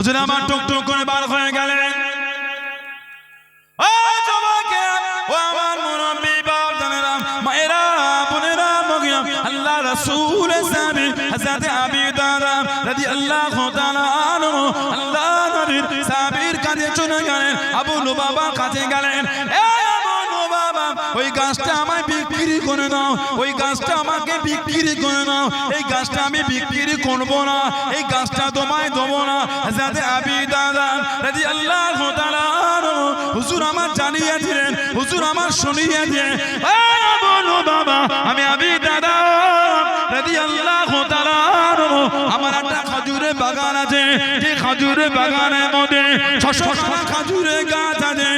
হুজুর আমার টুক টুক করে বার হয়ে গেলেন। ওই গাছটা আমাকে বিক্রি করে দাও এই গাছটা আমি বিক্রি করব না। এই গাছটা তোমায় দেবো না। যাতে আবি দাদা আল্লাহ হুজুর আমার জানিয়ে দিলেন হুজুর আমার শুনিয়ে দিলেন বলো বাবা, আমি আবি দাদা রাজি আল্লাহ আমার একটা খাজুরের বাগান আছে। যে খাজুরের বাগানের মধ্যে ছশো খানা খাজুরের গাছ আছে।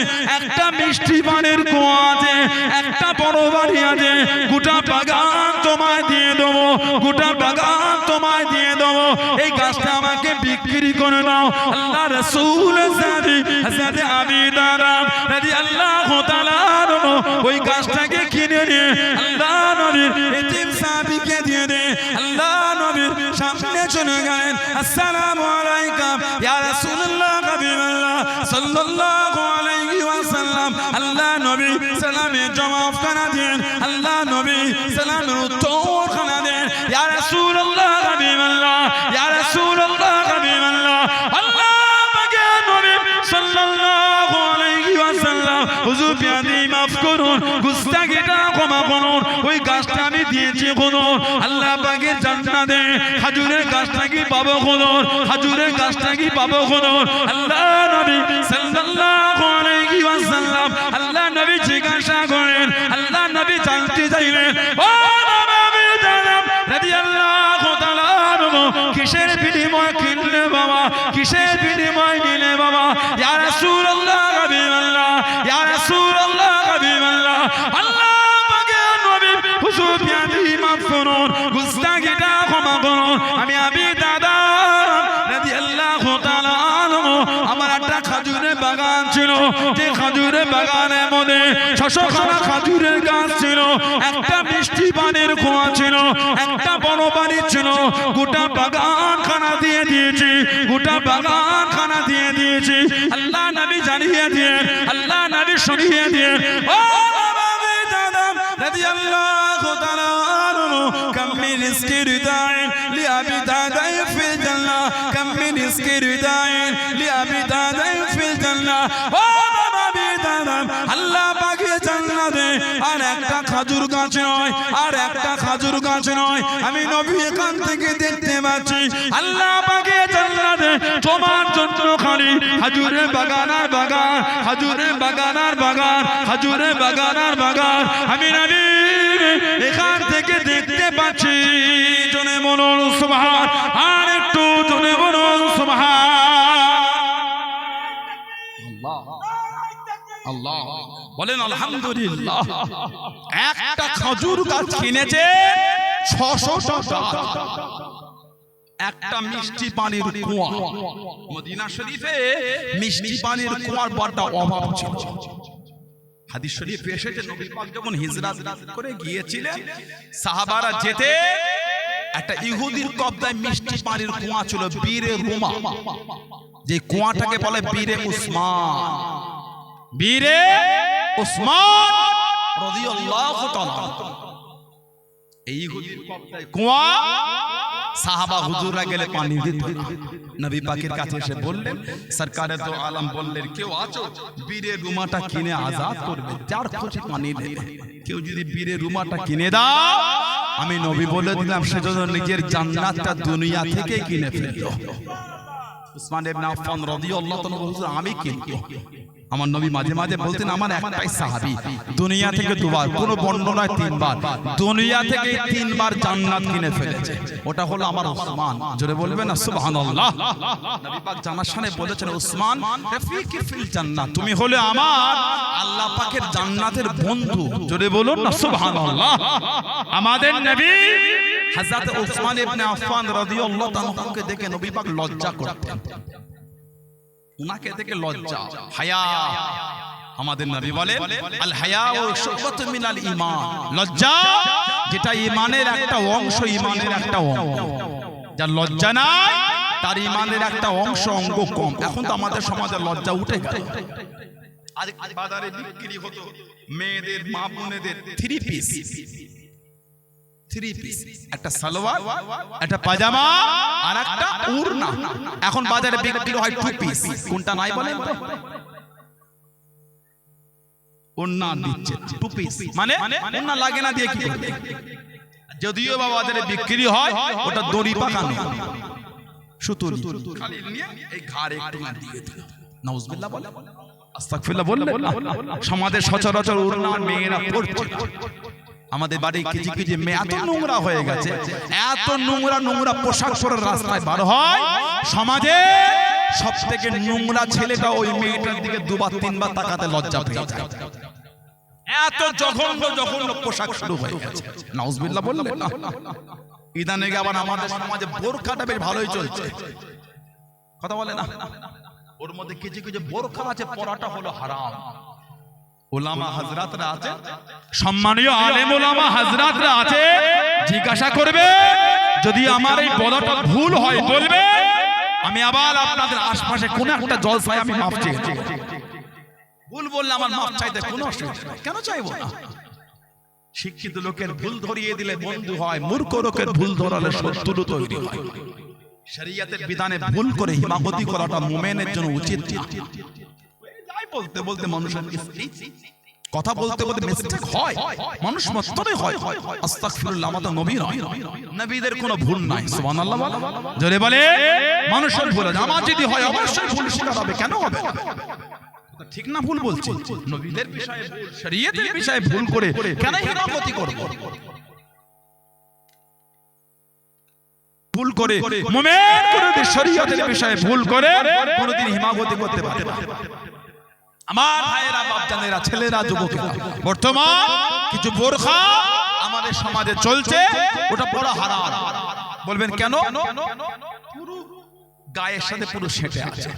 মিষ্টি পানের কুয়া আছে, একটা বড় বাড়ি আছে, গোটা বাগান তোমায় দিয়ে দেবো, গোটা বাগান তোমায় দিয়ে দেবো। এই গাছটা আমাকে বিক্রি করে দাও। আল্লাহ রসুল আমি দাঁড়া আল্লাহ ওই গাছটাকে কিনে নিয়ে আল্লাহ নবীর এতিম সাহাবীকে দিয়ে দে। আল্লাহ নবীর সামনে চলে গেলেন আসসালামু আলাইকুম। ইয়া রাসূলুল্লাহ হাবিবাল্লাহ সাল্লাল্লাহু আলাইহি আল্লাহ নবী সালামের জবাব খানা দেন। আল্লাহ নবী সালামের উত্তর খানা দেন। ইয়া রাসূলুল্লাহ হাবিবাল্লাহ ইয়া রাসূলুল্লাহ আল্লাহ। পাকে নবী করুন করুন। ওই গাছটা আমি দিয়েছি আল্লাহ জান্নাতে হাজুরের গাছটা কি পাবো খুনুন হাজুরের গাছটা কি পাবো খুনুন আল্লাহ নবী সাল্লাল্লাহু আলাইহি ওয়াসাল্লাম আল্লাহ নবী জিজ্ঞাসা করেন আল্লাহ নবী জানতে চাইলেন ও মধ্যে ছশো খানা খাজুরের গাছ ছিল, একটা মিষ্টি পানের কুয়া ছিল, একটা বড় বাড়ি ছিল। গোটা বাগান খানা দিয়ে দিয়েছি, গোটা বাগান খানা দিয়ে দিয়েছি। আল্লাহ নবী জানিয়ে দিয়ে, আল্লাহ নবী শুনিয়ে দিয়ে, ও দাদা হাজুরে বাগানার বাগান হাজুরে বাগানার বাগান হাজুরে বাগানার বাগান। আমি নবী এখান থেকে দেখতে পাচ্ছি জনে মনোর সুবহান আর একটু জনে মনোর আল্লাহ। বলেন আলহামদুলিল্লাহ। একটা খাজুর গাছ কিনেছে ছশো টাকা। একটা মিষ্টি পানির কুয়া। মদিনা শরীফে মিষ্টি পানির কুয়ার বড় অভাব ছিল। হাদিস শরীফে এসেছে নবী পাক যখন হিজরাত করে গিয়েছিলেন সাহাবারা যেতে একটা ইহুদির কবদায় মিষ্টি পানির কুয়া ছিল বীরে রুমা। যে কুয়াটাকে বলে বীরে উসমান। বীরে উসমান রাদিয়াল্লাহু তাআলা। এই ইহুদির কবজায় কুয়া সাহাবা হুজুররা গেলে পানি দিত নবী পাকের কাছে এসে বললেন সরকারে তো আলম বললেন, কেউ আছো? বীরের রুমাটা কিনে আজাদ করবে, যার খুশি পানি দেবে। কেউ যদি বীরের রুমাটা কিনে দাও, আমি নবী বলে দিলাম সেজন্য নিজের জান্নাতটা দুনিয়া থেকে কিনে ফেলল। উসমান ইবনে আফফান রাদিয়াল্লাহু তাআলা বলছেন আমি কিনবো আমার নবী মাঝে মাঝে বলতেন আমার একটাই সাহাবী দুনিয়া থেকে দুবার কোন বর্ণনায় তিনবার দুনিয়া থেকে তিনবার জান্নাত কিনে ফেলেছে। ওটা হলো আমার উসমান। জোরে বলবেন না সুবহানাল্লাহ। নবী পাক জানার বলেছেন উসমান রফিকি ফিল জান্নাত তুমি হলে আমার আল্লাহ পাকের জান্নাতের বন্ধু। জোরে বলুন না সুবহানাল্লাহ। আমাদের নবী হযরত উসমান ইবনে আফফান রাদিয়াল্লাহু তাআলাকে দেখে নবী পাক লজ্জা করতেন। উনাকে দেখে লজ্জা। হায়া। আমাদের নবী বলে আল হায়া ও মিনাল ঈমান। লজ্জা যেটা ঈমানের একটা অংশ ঈমানের একটা অঙ্গ। যার লজ্জা নাই তার ইমানের একটা অংশ অঙ্গ কম। এখন তো আমাদের সমাজে লজ্জা উঠে গেল। বাজারে বিক্রি হতো মেয়েদের মা বোনেদের থ্রি পিস থ্রি পিস। একটা সালোয়ার একটা পাজামা আর একটা উড়না। এখন বাজারে বিক্রি হয় টু পিস কোনটা নাই বলেন? তো ওন্না দিচ্ছে। টু পিস মানে ওন্না লাগে না দিয়ে কি যদিও বা বাজারে বিক্রি হয় ওটা দড়ি পাকানো। সুতুলি খালি নিয়ে এই ঘাড়ে একটু দিয়ে দিল। নাউজুবিল্লাহ বলে। আস্তাগফিরুল্লাহ বললেন সমাজের সচরাচর ওড়না মেয়েরা পড়ছে আমাদের বাড়ি কেজি কেজি মেয়ে এত নোংরা হয়ে গেছে। এত নোংরা নোংরা পোশাক পরে রাস্তায় বার হয়। সমাজে সব থেকে নোংরা ছেলেটা ওই মেয়েটার দিকে দুবার তিনবার তাকাতে লজ্জা পেয়ে যায়। এত জঘন্য জঘন্য পোশাক শুরু হয়ে গেছে। নাউজবিল্লাহ বললেন না। ইদানে আবার আমাদের সমাজে বোরখাটা বেশ ভালোই চলছে। কথা বলে না? ওর মধ্যে কিছু কিছু বোরখা আছে পড়াটা হলো হারাম। ওলামা হাজরাতরা আছে? সম্মানীয় আলেম ওলামা হাজরাতরা আছে জিজ্ঞাসা করবে যদি আমার এই বলাটা ভুল হয় বলবে। আমি আবার আপনাদের আশপাশে কোন একটা জলসায় আমি মাপ চেয়েছি ভুল বললে আমার মাপ চাইতে কোনো অসুবিধা কেন চাইব না? শিক্ষিত লোকের ভুল ধরিয়ে দিলে বন্ধু হয় মূর্খ লোকের ভুল ধরালে শত্রু তৈরি হয়। শরিয়াতের বিধানে ভুল করে হিমাগতি করাটা মোমেনের জন্য উচিত বলতে বলতে মানুষের mistake, কথা বলতে বলতে মিস্টেক হয়। মানুষ মাত্রই হয়। আস্তাগফিরুল্লাহ আমাদের নবী নয়। নবীদের কোনো ভুল নাই সুবহানাল্লাহ জোরে বলে। মানুষের ভুল আছে। আমার যদি হয় অবশ্যই ভুল স্বীকার হবে। কেন হবে? ঠিক না ভুল বলছি। নবীদের বিষয়ে শরীয়তের বিষয়ে ভুল করে কেন হিমাগতি করব? ভুল করে মোমেন কোনদিন শরীয়তের বিষয়ে ভুল করে কোনদিন হিমাগতি করতে পারে না। আমার ভাইয়েরা, বাপজানেরা, ছেলেরা, যুবকেরা, বর্তমান কিছু বোরখা আমাদের সমাজে চলছে, ওটা বড় হারাম। বলবেন কেন? গায়ের সাথে পুরো সেটে আছে।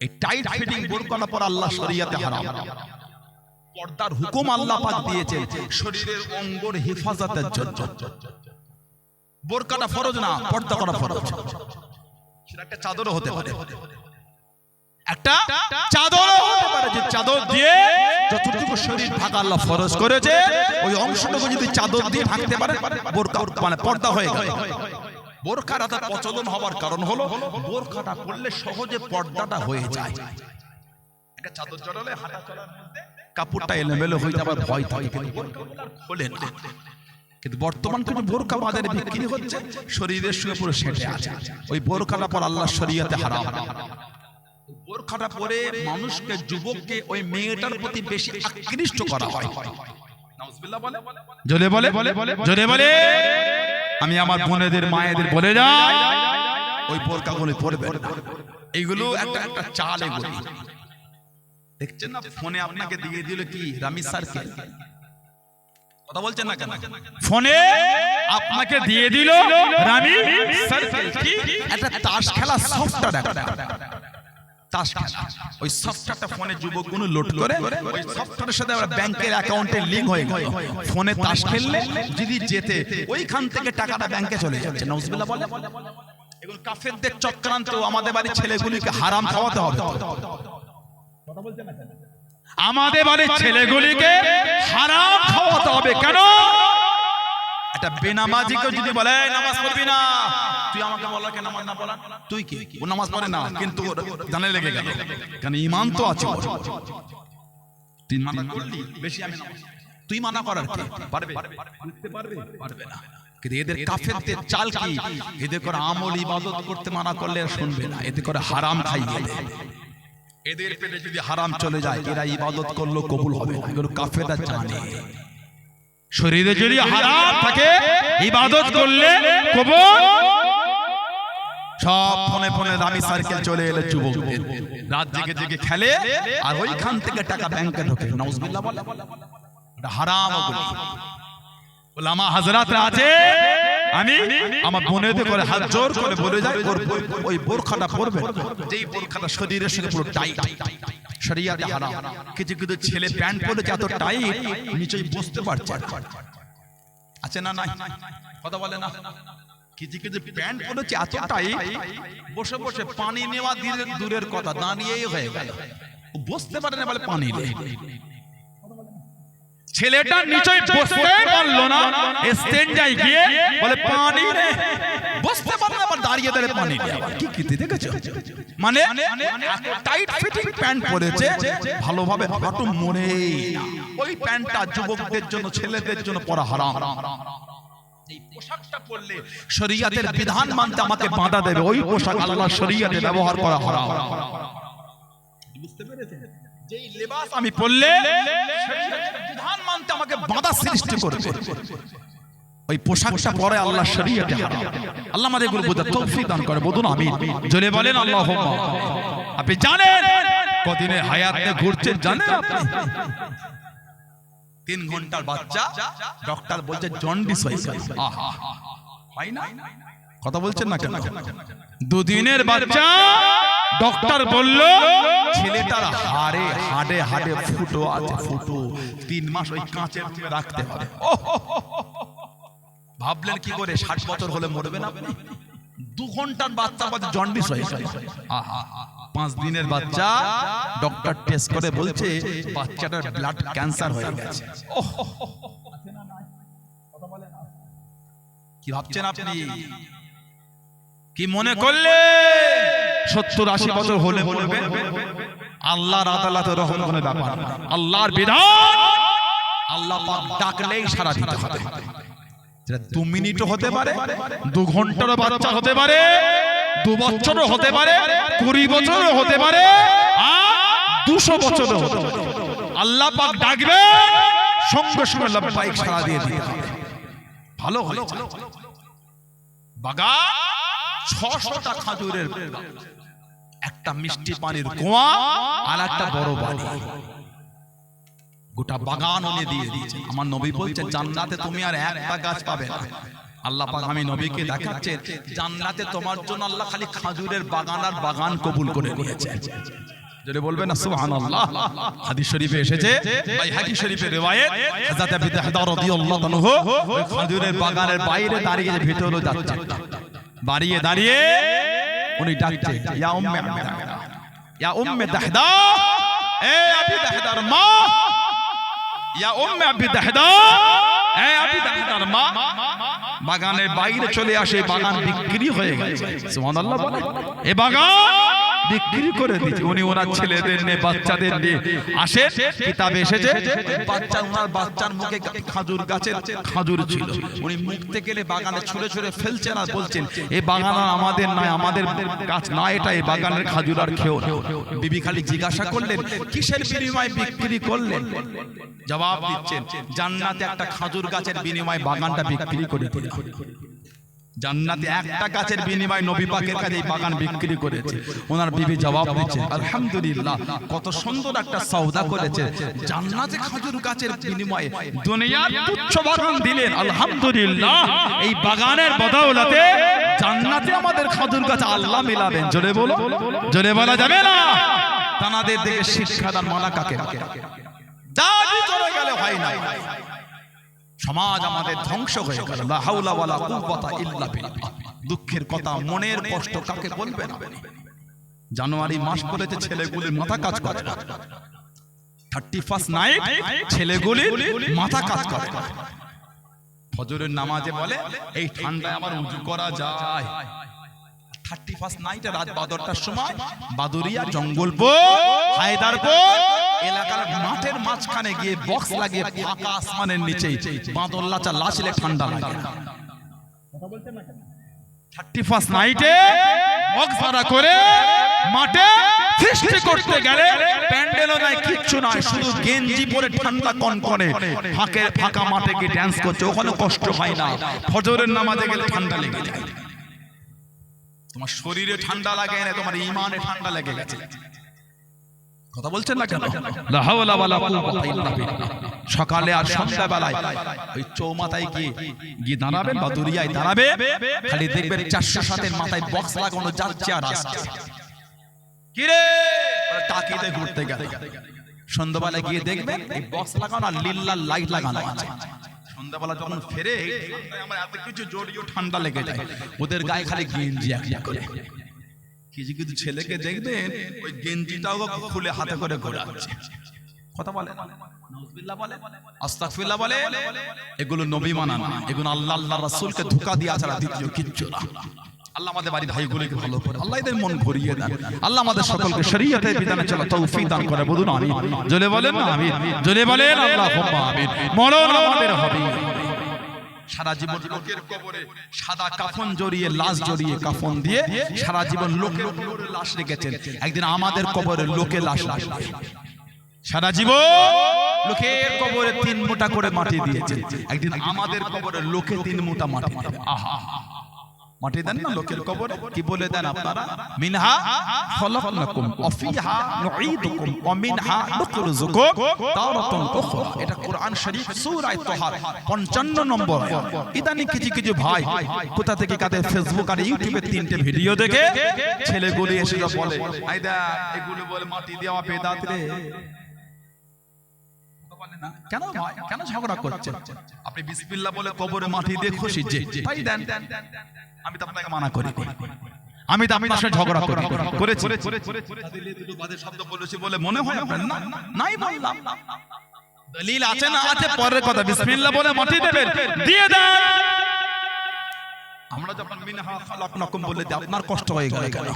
এই টাইট ফিটিং বোরখাটা পর আল্লাহ শরিয়াতে হারাম। পর্দার হুকুম আল্লাহ পাক দিয়েছে শরীরের অঙ্গর হেফাজতের জন্য বোরকাটা ফরজ না, পর্দা করা ফরজ। সেটা একটা চাদরও হতে পারে। একটা চাদর হতে পারে যে চাদর দিয়ে যতটুকু শরীর ঢাকা আল্লাহ ফরজ করেছে ওই অংশটুকু যদি চাদর দিয়ে ঢাকতে পারে বোরকা মানে পর্দা হয়ে গেল। বোরখার প্রচলন হওয়ার কারণ হলো বোরখাটা পড়লে সহজে পর্দাটা হয়ে যায়। একটা চাদর জড়ালে হাঁটা চলার মধ্যে কাপড়টা এলোমেলো হয়ে যাবার ভয় থাকে কিন্তু বোরখাগুলো আর খোলে না। কিন্তু বর্তমান কিছু বোরকা বাজারে বিক্রি হচ্ছে শরীরের সঙ্গে পুরো সেটে আছে। ওই বোরখাটা পর আল্লাহ শরীয়তে হারাম। বোরখাটা পরে মানুষকে, যুবককে ওই মেয়েটার প্রতি বেশি আকৃষ্ট করা হয়। আমি আমার বোনেদের, মায়েদের বলে যাই। ওই পরবে এইগুলো একটা একটা চাল এগুলো। দেখছেন না, ফোনে আপনাকে দিয়ে দিল কি? রামি স্যারকে। কথা বলছেন না কেন? ফোনে আপনাকে দিয়ে দিল রামি সার্কেল কি? একটা তাস খেলা সফটওয়্যার তাস খেলা। ওই সফটওয়্যারটা ফোনে যুবকগুলো লোড করে ওই সফটওয়্যারের সাথে আবার ব্যাংকের অ্যাকাউন্টে লিংক হয়ে গেল। ফোনে তাস খেললে যদি যেতে ওইখান থেকে টাকাটা ব্যাংকে চলে যাচ্ছে। বলে এগুলো কাফেরদের চক্রান্ত আমাদের বাড়ির ছেলেগুলিকে হারাম খাওয়াতে হবে। আমাদের বাড়ির ছেলেগুলিকে হারাম খাওয়াতে হবে। কেন? একটা বেনামাজিকে যদি বলে নামাজ পড়বি না। তুই আমাকে বলা কে নামাজ না পড়া? তুই কি? ও নামাজ পড়ে না, কিন্তু জানে লেগে গেল। কারণ ইমান তো আছে। তুই মানা করলি, বেশি আমি তুই মানা করার কি? পারবে? পারবে পারবে না এদের কাফেরদের চাল কি? এদের করে আমল, ইবাদত করতে মানা করলে শুনবে না। করে হারাম এদের পেটে যদি হারাম চলে যায়, এরা ইবাদত করল কবুল হবে এগুলো জানে। শরীরে যদি হারাম থাকে, ইবাদত করলে কবুল সব ফোনে ফোনে দামি সার্কেল চলে এলো যুবকদের রাত জেগে জেগে খেলে, আর ওইখান থেকে টাকা ব্যাংকে ঢোকে। বলে। হারাম ওলামা হাজরাতরা আছে, আমি আমার করে হাত জোর করে বলে যাই ওই বোরখাটা পরবে যেই বোরখাটা শরীরের সঙ্গে পুরো টাইট হারাম। কিছু কিছু ছেলে প্যান্ট পরেছে, এত টাইট নিচেই বসতে পারছে আছে না নাই? কথা বলে না? কিছু কিছু প্যান্ট এতটাই বসে বসে পানি নেওয়া দূরের কথা দাঁড়িয়েই হয়ে গেল। বসতে পারে না বলে পানি ছেলেটা নিচয় বসতে পারল না গিয়ে বলে পানি বসতে না আবার দাঁড়িয়ে দাঁড়িয়ে পানি। কি কীর্তি দেখেছ? মানে টাইট ফিটিং প্যান্ট পরেছে, ভালোভাবে হাঁটু মরেই না। ওই প্যান্টটা যুবকদের জন্য, ছেলেদের জন্য পরা হারাম। এই পোশাকটা পরলে শরীয়তের বিধান মানতে আমাকে বাধা দেবে। ওই পোশাক আল্লাহ শরীয়তে ব্যবহার করা বুঝতে পেরেছেন? যেই লেবাস আমি পরলে বিধান মানতে আমাকে বাধা সৃষ্টি করবে। ওই পোশাকটা পরে আল্লাহ শরীয়তে হারাম। আল্লাহ আমাদের তৌফিক দান করে। বলুন আমি জোরে বলেন আল্লাহ আপনি জানেন কদিনে হায়াতে ঘুরছেন জানেন আপনি? তিন ঘণ্টার বাচ্চা ডক্টর বলছে জন্ডিস হয়েছে হয় না? কথা বলছেন না কেন? দুদিনের বাচ্চা ডক্টর বলল ছেলেটার হাড়ে হাড়ে হাড়ে ফুটো আছে ফুটো। তিন মাস ওই কাঁচের রাখতে হবে। ভাবলেন কি করে ষাট বছর হলে মরবেন আপনি? দু ঘণ্টার বাচ্চা বাচ্চা জন্ডিস হয়ে যায় আহা, পাঁচ দিনের বাচ্চা ডক্টর টেস্ট করে বলছে বাচ্চাটার ব্লাড ক্যান্সার হয়ে গেছে! কি ভাবছেন আপনি? কি মনে করলে সত্তর আশি বছর হলে মরবে আল্লাহর আদালতে রহম কোনো ব্যাপার আল্লাহর বিধান আল্লাহ পাক ডাকলেই সারা দিতে হবে। দু মিনিটও হতে পারে দু ঘন্টারও বাচ্চা হতে পারে দু বছরও হতে পারে কুড়ি বছরও হতে পারে দুশো বছরও হতে পারে। আল্লাহ পাক ডাকবে সঙ্গে সঙ্গে লব্বাইক সারা দিয়ে হবে ভালো হয়েছে বাগা ছশোটা খাজুরের একটা মিষ্টি পানির কুয়া আর একটা বড় বাড়ি। গোটা বাগান উনি দিয়ে দিয়েছে আমার নবী বলছে জান্নাতে তুমি আর একটা গাছ পাবে না। আল্লাহ পাক আমি নবীকে দেখাচ্ছে জান্নাতে তোমার জন্য আল্লাহ খালি খাজুরের বাগান আর বাগান কবুল করে নিয়েছে যদি বলবেন না, সুবহানাল্লাহ। হাদিস শরীফে এসেছে ভাই হাদিস শরীফে রিওয়ায়াত, হযরত আবু দাহদা রাদিয়াল্লাহু ওই খাজুরের বাগানের বাইরে দাঁড়িয়ে ভিতরে যাচ্ছে দাঁড়িয়ে দাঁড়িয়ে উনি ডাকছে, ইয়া উম্মে দাহদা ইয়া উম্মে দাহদা এ আবি দাহদার মা ইয়া উম্মে আবি দাহদা এ আবি দাহদার মা বাগানের বাইরে চলে আসে বাগান বিক্রি হয়ে গেছে সুবহানাল্লাহ বলে এ বাগান বিক্রি করে দিচ্ছে উনি ওনার ছেলেদের নিয়ে বাচ্চাদের নিয়ে। আসে কিতাবে এসেছে। বাচ্চা ওনার বাচ্চার মুখে খাজুর গাছের খাজুর ছিল। উনি মুখ থেকে গেলে বাগানে ছুঁড়ে ছুঁড়ে ফেলছেন আর বলছেন এই বাগান আমাদের নয় আমাদের গাছ না এটা এই বাগানের খাজুর আর না। বিবি খালি জিজ্ঞাসা করলেন কিসের বিনিময়ে বিক্রি করলেন? জবাব দিচ্ছেন জান্নাতে একটা খাজুর গাছের বিনিময়ে বাগানটা বিক্রি করে দিলেন জান্নাতে একটা গাছের বিনিময়ে নবী পাকের কাছে এই বাগান বিক্রি করেছে। ওনার বিবি জবাব দিচ্ছে আলহামদুলিল্লাহ কত সুন্দর একটা সওদা করেছে। জান্নাতে খাজুর গাছের বিনিময়ে দুনিয়ার তুচ্ছ বাগান দিলেন আলহামদুলিল্লাহ এই বাগানের বদৌলতে জান্নাতে আমাদের খাজুর গাছ আল্লাহ মিলাবেন। জোরে বলো জোরে বলা। যাবে না? তানাদের দিকে শিক্ষাদান মানা কাকে যা গেলে হয় না সমাজ আমাদের ধ্বংস হয়ে গেল। ইল্লা দুঃখের কথা মনের কষ্ট কাকে বলবে না? জানুয়ারি মাস পড়েছে, ছেলেগুলির মাথা কাজ করে থার্টি ফার্স্ট নাইট ছেলেগুলির মাথা কাজ করে ফজরের নামাজে বলে, এই ঠান্ডায় আমার উঁচু করা যায়। থার্টি ফার্স্ট নাইটে রাত বাদরটার সময় বাদুরিয়া জঙ্গলপুর হায়দারপুর এলাকার মাঠের মাঝখানে গিয়ে বক্স লাগিয়ে ফাঁকা আসমানের নিচে লাচলে ঠান্ডা লাগে। থার্টি ফার্স্ট নাইটে বক্সারা করে মাঠে সৃষ্টি করতে গেলে প্যান্ডেলও নাই কিচ্ছু নাই শুধু গেঞ্জি পরে ঠান্ডা কনকনে ফাঁকে ফাঁকা মাঠে গিয়ে ড্যান্স করছে ওখানে কষ্ট হয় না। ফজরের নামাজে গেলে ঠান্ডা লেগে যায়। তোমার শরীরে ঠান্ডা লাগে না তোমার ইমানে ঠান্ডা লেগে গেছে। কথা বলছেন না কেন? লা হাওলা ওয়ালা কুওয়াতা ইল্লা বিল্লাহ। সকালে আর সন্ধ্যা বেলায় ওই চৌমাথায় গিয়ে গিয়ে দাঁড়াবেন বা দুরিয়ায় দাঁড়াবে খালি দেখবেন চারশো সাতের মাথায় বক্স লাগানো যাচ্ছে আর আসছে কিরে? তাকিয়ে ঘুরতে গেল। সন্ধ্যাবেলায় গিয়ে দেখবেন এই বক্স লাগানো আর লিল্লার লাইট লাগানো আছে। সন্ধ্যাবেলা যখন ফেরে আমার এত কিছু জড়িয়ে ঠান্ডা লেগে যায়। ওদের গায়ে খালি গেঞ্জি এক করে। কিছু কিছু ছেলেকে দেখবেন, ওই গেঞ্জিটাও খুলে হাতে করে ঘোরাচ্ছে। কথা বলে এগুলো নবী মানা এগুলো আল্লাহ আল্লাহ রাসূলকে ধোঁকা দিয়ে দ্বিতীয় কিচ্ছু না। আল্লাহ আমাদের বাড়ির ভাইগুলোকে ভালো করে আল্লাহ এদের মন ভরিয়ে দেন আল্লাহ আমাদের সকলকে শরীয়তের বিধানে চলা তৌফিক দান করে। বলুন আমি জলে বলেন আমি জলে বলেন আল্লাহুম্মা আমিন। মরণ আমাদের হবে। সারা জীবন লোকের কবরে সাদা কাফন জড়িয়ে লাশ জড়িয়ে কাফন দিয়ে সারা জীবন লোকের লাশ রেখেছেন। একদিন আমাদের কবরে লোকে লাশ লাশ সারা জীবন লোকের কবরে তিন মোটা করে মাটি দিয়েছে একদিন আমাদের কবরে লোকে তিন মোটা মাটি আহা। মাটি দেন না লোকের কবরে। কি বলে দেন আপনারা? মিনহা খলাকনাকুম ওয়া ফিহা নুঈদুকুম ওয়া মিনহা নুখরিজুকুম তারাতান উখরা। এটা কোরআন শরীফ সূরা তাহার 55 নম্বর। ইদানি কিছু কিছু ভাই কোথা থেকে কাদের ফেসবুক আর ইউটিউবে তিনটে ভিডিও দেখে ছেলেগুলি এসে বলে আইদা এগুলো বলে মাটি দেওয়া বেদাত রে। কেন কেন ঝগড়া করছেন আপনি বিসমিল্লাহ বলে কবরে মাটি দিয়ে খুশি যে তাই দেন আমি তো আপনাকে মানা করি আমি তো আপনার সাথে ঝগড়া করি করেছি দুটো বাজে শব্দ বলেছি বলে মনে হয় আপনার না নাই বললাম দলিল আছে না আছে পরের কথা বিসমিল্লাহ বলে মাটি দেবেন দিয়ে দেন আমরা যখন মিনহা খালাকনাকুম বলে দিই আপনার কষ্ট হয়ে গেল কেন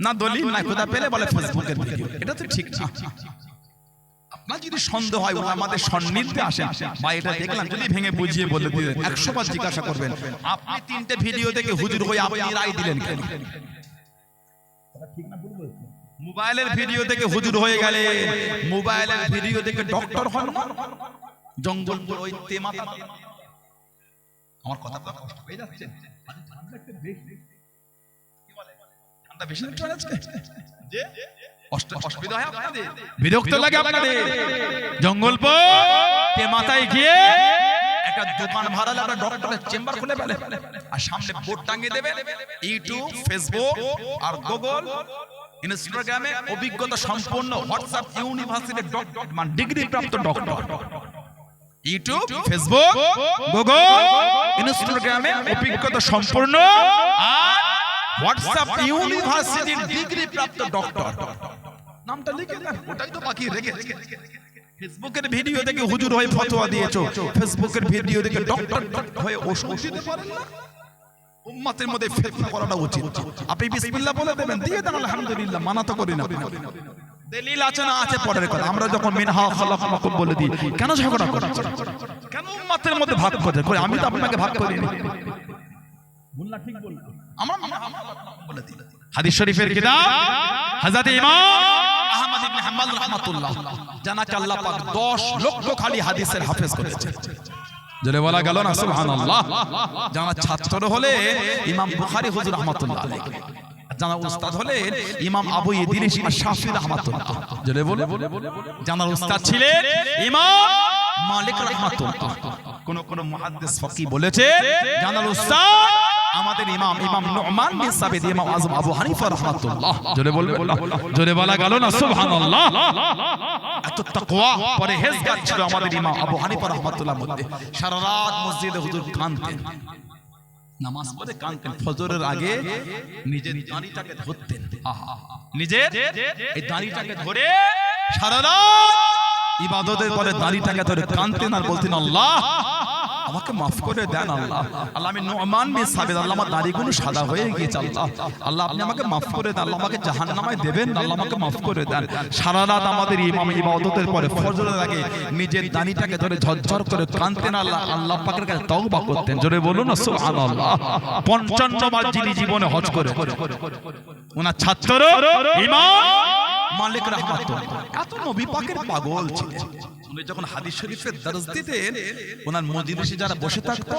না দলিল না কোথা পেলে বলে ফেসবুকের ভিডিও এটা তো ঠিক না আপনার যদি সন্দেহ হয় ওরা আমাদের সন্নিধ্যে আসেন বা এটা দেখলাম যদি ভেঙে বুঝিয়ে বলে দিলেন একশো বার জিজ্ঞাসা করবেন আপনি তিনটে ভিডিও দেখে হুজুর হয়ে আপনি রায় দিলেন কেন? মোবাইলের ভিডিও দেখে হুজুর হয়ে গেলে মোবাইলের ভিডিও দেখে ডক্টর হন জঙ্গল ওই তেমাতা। আমার কথা কষ্ট হয়ে যাচ্ছে অসুবিধা হয় আপনাদের। বিরক্ত লাগে আপনাদের। জঙ্গল কে মাথায় গিয়ে একটা দোকান ভাড়া একটা ডক্টরের চেম্বার খুলে ফেলে। আর সামনে বোর্ড টাঙিয়ে দেবে। ইউটিউব ফেসবুক আর গুগল ইনস্টাগ্রামে অভিজ্ঞতা সম্পন্ন হোয়াটসঅ্যাপ ইউনিভার্সিটি ডক্টর মানে ডিগ্রি প্রাপ্ত ডক্টর ইউটিউব ফেসবুক গুগল ইনস্টাগ্রামে অভিজ্ঞতা সম্পূর্ণ আর হোয়াটসঅ্যাপ ইউনিভার্সিটির ডিগ্রি প্রাপ্ত ডক্টর নামটা লিখে দেন। ওটাই তো বাকি রেখে ফেসবুকের ভিডিও দেখে হুজুর হয়ে ফতোয়া দিয়েছ। ফেসবুকের ভিডিও দেখে ডক্টর হয়ে ওষুধ দিতে পারেন না? উম্মতের মধ্যে ফিতনা করাটা উচিত। আপনি বিসমিল্লাহ বলে দেবেন দিয়ে দেন আলহামদুলিল্লাহ মানা তো করি না। দলিল আছে না আছে পরের কথা। আমরা যখন মিনহা খালাকনাকুম বলে দিই কেন ঝগড়া করছেন কেন উম্মতের মধ্যে ভাগ করে করে আমি তো আপনাকে ভাগ করিনি। আমরা বলে দিই হাদিস শরীফের কিতাব হযরত ইমাম আহমদ ইবনে হাম্বল রাহমাতুল্লাহ জানাকে আল্লাহ পাক 10 লক্ষ খালি হাদিসের হাফেজ করেছে। জলে বলা গেল না সুবহানাল্লাহ। জানা ছাত্র হলে ইমাম বুখারী হুজুর রাহমাতুল্লাহ আলাইহি। জানা উস্তাদ হলেন ইমাম আবু ইদ্রিস শাফি রাহমাতুল্লাহ। জলে বলে জানার উস্তাদ ছিলেন ইমাম মালিক রাহমাতুল্লাহ। কোন কোন মুহাদ্দিস ফকি বলেছে জানার উস্তাদ আমাদের ইমাম ইমাম নুমান বিন সাবিত ইমাম আজম আবু হানিফা রাহমাতুল্লাহ। জোরে বলবে জোরে বলা গেল না সুবহানাল্লাহ। এত তাকওয়া পরে হেজগার ছিল আমাদের ইমাম আবু হানিফা রাহমাতুল্লাহ মধ্যে। সারা রাত মসজিদে হুজুর কাঁদতেন। নামাজ পড়ে কাঁদতেন। ফজরের আগে নিজের দাড়িটাকে ধরতেন। নিজের এই দাড়িটাকে ধরে সারা রাত ইবাদতের পরে দাড়িটাকে ধরে কাঁদতেন আর বলতেন আল্লাহ আমাকে মাফ করে দেন আল্লাহ। আল্লাহ আমি নোমান বিন সাবিত, আল্লাহ আমার দাড়িগুলো সাদা হয়ে গিয়েছে, আল্লাহ। আল্লাহ আপনি আমাকে মাফ করে দেন, আল্লাহ আমাকে জাহান্নামায় দেবেন, আল্লাহ আমাকে মাফ করে দেন। সারা রাত আমাদের ইমাম ইবাদতের পরে ফজরের আগে নিজের দাড়িটাকে ধরে ঝরঝর করে কাঁদতেন আল্লাহ। আল্লাহ পাকের কাছে তওবা করতেন, জোরে বলুন না, সুবহানাল্লাহ। 55 বার যিনি জীবনে হজ করে, ওনার ছাত্র ইমাম মালিক রাহমাতুল্লাহ। এত নবী পাকের পাগল ছিলেন উনি যখন হাদিস শরীফের দরজ দিতেন ওনার মদিনাসী যারা বসে থাকতো